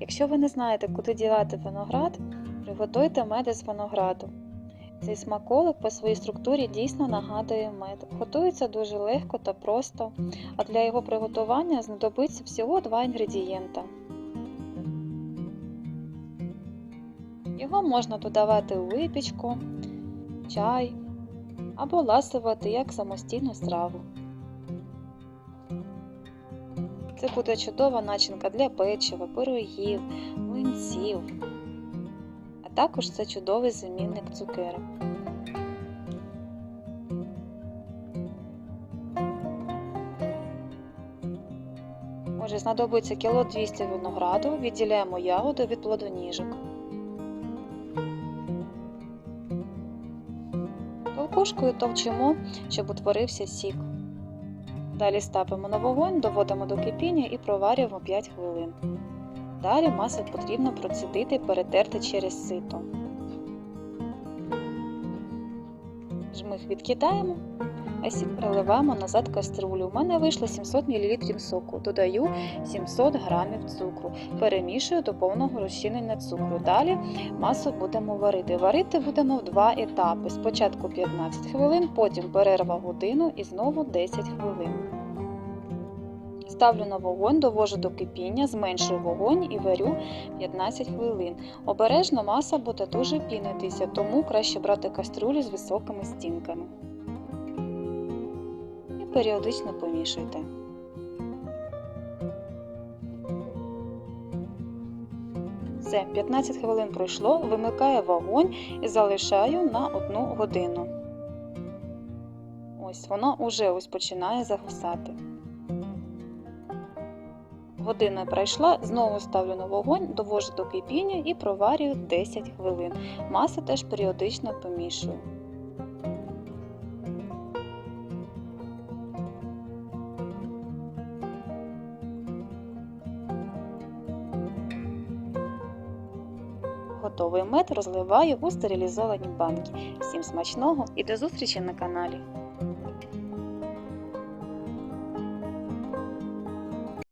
Якщо ви не знаєте, куди дівати виноград, приготуйте мед із винограду. Цей смаколик по своїй структурі дійсно нагадує мед. Готується дуже легко та просто, а для його приготування знадобиться всього два інгредієнта. Його можна додавати у випічку, чай або ласувати як самостійну страву. Це буде чудова начинка для печива, пирогів, млинців, а також це чудовий замінник цукерок. Отже, знадобиться кіло 200 винограду, відділяємо ягоду від плодоніжок. Толкушкою товчимо, щоб утворився сік. Далі ставимо на вогонь, доводимо до кипіння і проварюємо 5 хвилин. Далі масу потрібно процідити і перетерти через сито. Жмих відкидаємо, а сік переливаємо назад каструлю. У мене вийшло 700 мл соку. Додаю 700 г цукру. Перемішую до повного розчинення цукру. Далі масу будемо варити. Варити будемо в два етапи. Спочатку 15 хвилин, потім перерва годину і знову 10 хвилин. Ставлю на вогонь, довожу до кипіння, зменшую вогонь і варю 15 хвилин. Обережно маса буде дуже пінитися, тому краще брати каструлю з високими стінками. Періодично помішуйте. Все, 15 хвилин пройшло, вимикаю вогонь і залишаю на 1 годину. Ось воно уже ось починає загусати. Година пройшла, знову ставлю на вогонь, довожу до кипіння і проварюю 10 хвилин. Масу теж періодично помішую. Готовий мед розливаю у стерилізовані банки. Всім смачного і до зустрічі на каналі!